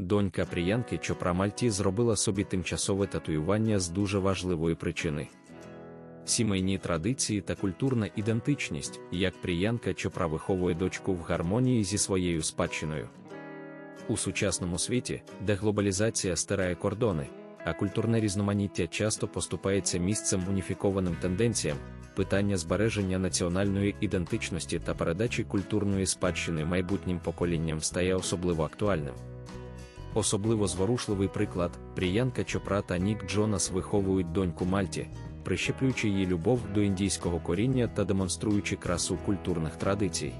Донька Пріянки Чопра Мальті зробила собі тимчасове татуювання з дуже важливої причини. Сімейні традиції та культурна ідентичність, як Пріянка Чопра виховує дочку в гармонії зі своєю спадщиною. У сучасному світі, де глобалізація стирає кордони, а культурне різноманіття часто поступається місцем уніфікованим тенденціям, питання збереження національної ідентичності та передачі культурної спадщини майбутнім поколінням стає особливо актуальним. Особливо зворушливий приклад Пріянка Чопра та Нік Джонас виховують доньку Мальті, прищеплюючи її любов до індійського коріння та демонструючи красу культурних традицій.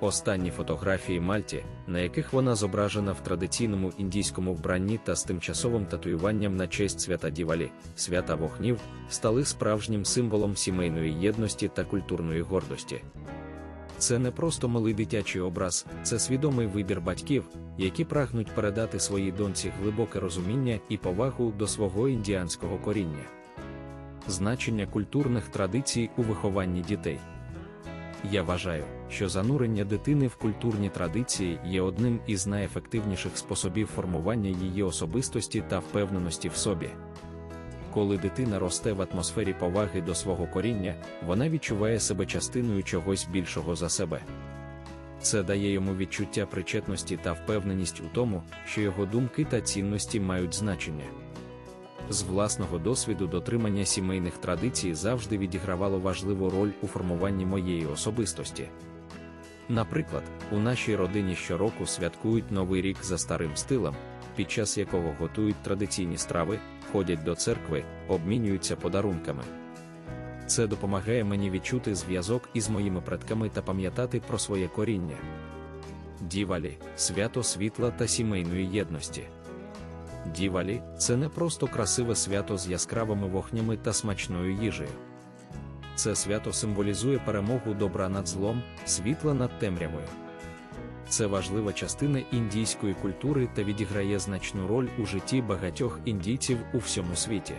Останні фотографії Мальті, на яких вона зображена в традиційному індійському вбранні та з тимчасовим татуюванням на честь свята Дівалі, свята вогнів, стали справжнім символом сімейної єдності та культурної гордості. Це не просто малий дитячий образ, це свідомий вибір батьків, які прагнуть передати своїй доньці глибоке розуміння і повагу до свого індіанського коріння. Значення культурних традицій у вихованні дітей. Я вважаю, що занурення дитини в культурні традиції є одним із найефективніших способів формування її особистості та впевненості в собі. Коли дитина росте в атмосфері поваги до свого коріння, вона відчуває себе частиною чогось більшого за себе. Це дає йому відчуття причетності та впевненість у тому, що його думки та цінності мають значення. З власного досвіду дотримання сімейних традицій завжди відігравало важливу роль у формуванні моєї особистості. Наприклад, у нашій родині щороку святкують Новий рік за старим стилем, під час якого готують традиційні страви, ходять до церкви, обмінюються подарунками. Це допомагає мені відчути зв'язок із моїми предками та пам'ятати про своє коріння. Дівалі свято світла та сімейної єдності. Дівалі це не просто красиве свято з яскравими вогнями та смачною їжею. Це свято символізує перемогу добра над злом, світла над темрявою. Це важлива частина індійської культури та відіграє значну роль у житті багатьох індійців у всьому світі.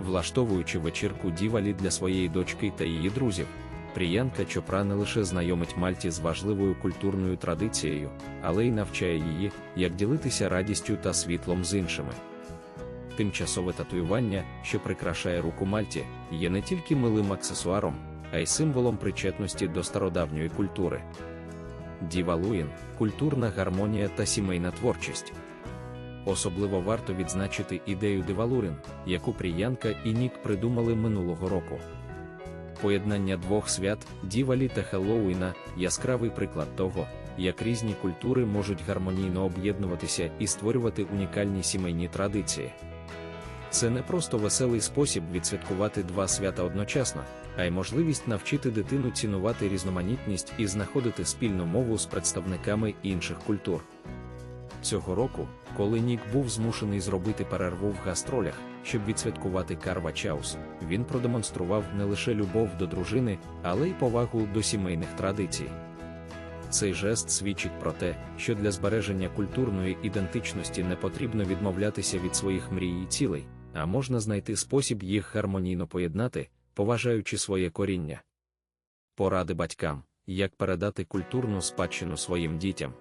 Влаштовуючи вечірку дівалі для своєї дочки та її друзів, Пріянка Чопра не лише знайомить Мальті з важливою культурною традицією, але й навчає її, як ділитися радістю та світлом з іншими. Тимчасове татуювання, що прикрашає руку Мальті, є не тільки милим аксесуаром, а й символом причетності до стародавньої культури. Дівалуїн культурна гармонія та сімейна творчість. Особливо варто відзначити ідею Дивалурин, яку Пріянка і Нік придумали минулого року. Поєднання двох свят, Дівалі та Хеллоуіна яскравий приклад того, як різні культури можуть гармонійно об'єднуватися і створювати унікальні сімейні традиції. Це не просто веселий спосіб відсвяткувати два свята одночасно, а й можливість навчити дитину цінувати різноманітність і знаходити спільну мову з представниками інших культур. Цього року, коли Нік був змушений зробити перерву в гастролях, щоб відсвяткувати Карва Чаус, він продемонстрував не лише любов до дружини, але й повагу до сімейних традицій. Цей жест свідчить про те, що для збереження культурної ідентичності не потрібно відмовлятися від своїх мрій і цілей, а можна знайти спосіб їх гармонійно поєднати, поважаючи своє коріння. Поради батькам, як передати культурну спадщину своїм дітям.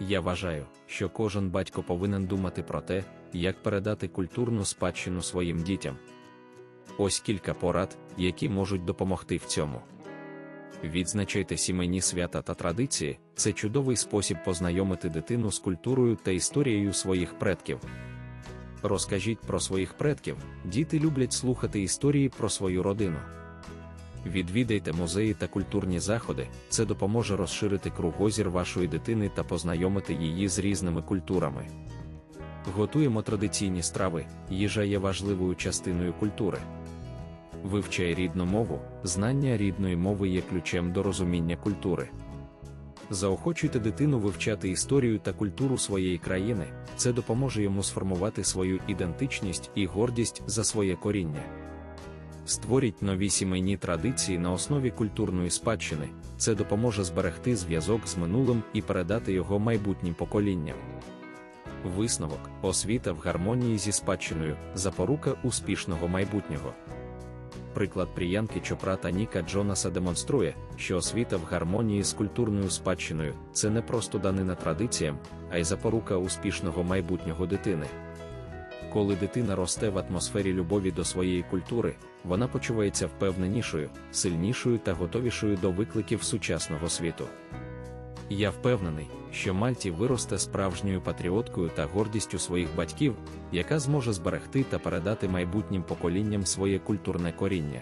Я вважаю, що кожен батько повинен думати про те, як передати культурну спадщину своїм дітям. Ось кілька порад, які можуть допомогти в цьому. Відзначайте сімейні свята та традиції це чудовий спосіб познайомити дитину з культурою та історією своїх предків. Розкажіть про своїх предків, діти люблять слухати історії про свою родину. Відвідайте музеї та культурні заходи, це допоможе розширити кругозір вашої дитини та познайомити її з різними культурами. Готуємо традиційні страви, їжа є важливою частиною культури. Вивчай рідну мову, знання рідної мови є ключем до розуміння культури. Заохочуйте дитину вивчати історію та культуру своєї країни, це допоможе йому сформувати свою ідентичність і гордість за своє коріння. Створіть нові сімейні традиції на основі культурної спадщини, це допоможе зберегти зв'язок з минулим і передати його майбутнім поколінням. Висновок, освіта в гармонії зі спадщиною, запорука успішного майбутнього. Приклад Пріянки Чопра та Ніка Джонаса демонструє, що освіта в гармонії з культурною спадщиною це не просто данина традиціям, а й запорука успішного майбутнього дитини. Коли дитина росте в атмосфері любові до своєї культури, вона почувається впевненішою, сильнішою та готовішою до викликів сучасного світу. Я впевнений, що Мальті виросте справжньою патріоткою та гордістю своїх батьків, яка зможе зберегти та передати майбутнім поколінням своє культурне коріння.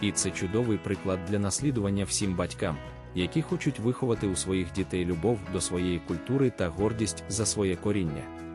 І це чудовий приклад для наслідування всім батькам, які хочуть виховати у своїх дітей любов до своєї культури та гордість за своє коріння.